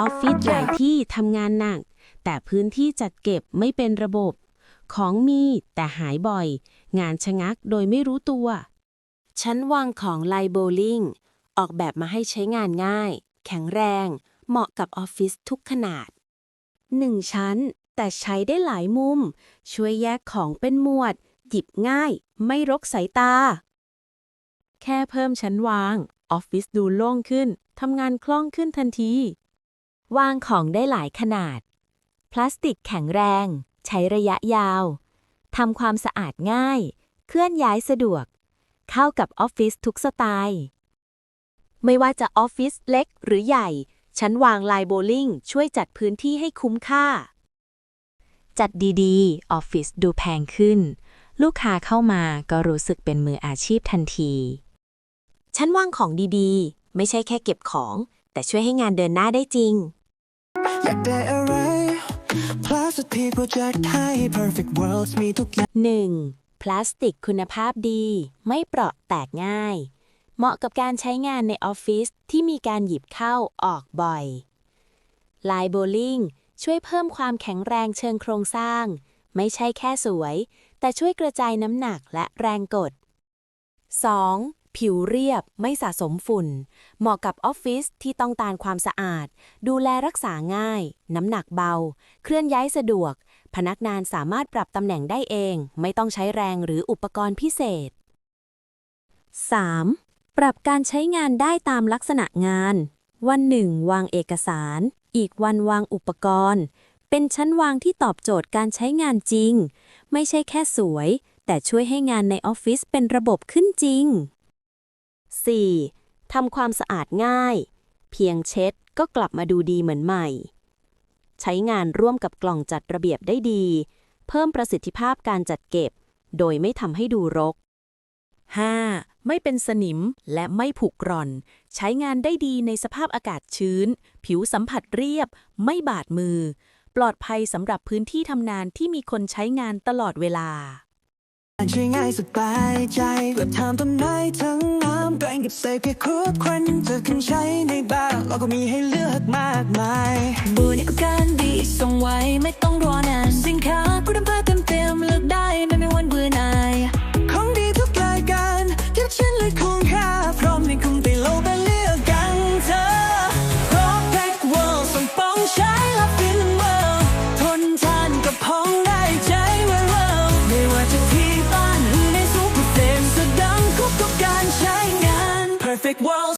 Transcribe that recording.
ออฟฟิศหลายที่ทำงานหนัก แต่พื้นที่จัดเก็บไม่เป็นระบบ ของมีแต่หายบ่อย งานชะงักโดยไม่รู้ตัว ชั้นวางของไลโบลิงออกแบบมาให้ใช้งานง่าย แข็งแรง เหมาะกับออฟฟิศทุกขนาดหนึ่งชั้น แต่ใช้ได้หลายมุม ช่วยแยกของเป็นหมวด หยิบง่าย ไม่รกสายตา แค่เพิ่มชั้นวาง ออฟฟิศดูโล่งขึ้นทำงานคล่องขึ้นทันที วางของได้หลายขนาด พลาสติกแข็งแรง ใช้ระยะยาวทำความสะอาดง่าย เคลื่อนย้ายสะดวก เข้ากับออฟฟิศทุกสไตล์ ไม่ว่าจะออฟฟิศเล็กหรือใหญ่ ชั้นวางลายโบลิ่งช่วยจัดพื้นที่ให้คุ้มค่า จัดดีๆ ออฟฟิศดูแพงขึ้น ลูกค้าเข้ามาก็รู้สึกเป็นมืออาชีพทันที ชั้นวางของดีๆ ไม่ใช่แค่เก็บของ แต่ช่วยให้งานเดินหน้าได้จริง อยากได้อะไร Plastic Project ให้ Perfect Worlds มีทุกอย่าง 1. พลาสติกคุณภาพดี ไม่เปราะแตกง่าย เหมาะกับการใช้งานในออฟฟิศที่มีการหยิบเข้าออกบ่อย ลายโบลิ่งช่วยเพิ่มความแข็งแรงเชิงโครงสร้าง ไม่ใช่แค่สวย แต่ช่วยกระจายน้ำหนักและแรงกด 2. ผิวเรียบไม่สะสมฝุ่น เหมาะกับออฟฟิศที่ต้องการความสะอาด ดูแลรักษาง่าย น้ำหนักเบา เคลื่อนย้ายสะดวก พนักงานสามารถปรับตำแหน่งได้เอง ไม่ต้องใช้แรงหรืออุปกรณ์พิเศษ 3. ปรับการใช้งานได้ตามลักษณะงาน วันหนึ่งวางเอกสาร อีกวันวางอุปกรณ์ เป็นชั้นวางที่ตอบโจทย์การใช้งานจริง ไม่ใช่แค่สวย แต่ช่วยให้งานในออฟฟิศเป็นระบบขึ้นจริง 4. ทำความสะอาดง่าย เพียงเช็ดก็กลับมาดูดีเหมือนใหม่ ใช้งานร่วมกับกล่องจัดระเบียบได้ดี เพิ่มประสิทธิภาพการจัดเก็บ โดยไม่ทำให้ดูรก 5. ไม่เป็นสนิมและไม่ผุกร่อน ใช้งานได้ดีในสภาพอากาศชื้น ผิวสัมผัสเรียบ ไม่บาดมือ ปลอดภัยสำหรับพื้นที่ทำงานที่มีคนใช้งานตลอดเวลา ใช่ง่ายสบายใจเพื่อทำต้นไม้ทั้งน้ำแบ่งกับใส่เพียงครบครันจะขึ้นใช้ในบ้านเราก็มีให้เลือกมากมายบูนี่ก็การดีส่งไว้ไม่ต้องรอนานสินค้าคุณภาพเต็มเต็มๆเลือกได้ไม่มีวันเบื่อหน่ายของดีทุกรายการที่ฉันเลยคงค่า World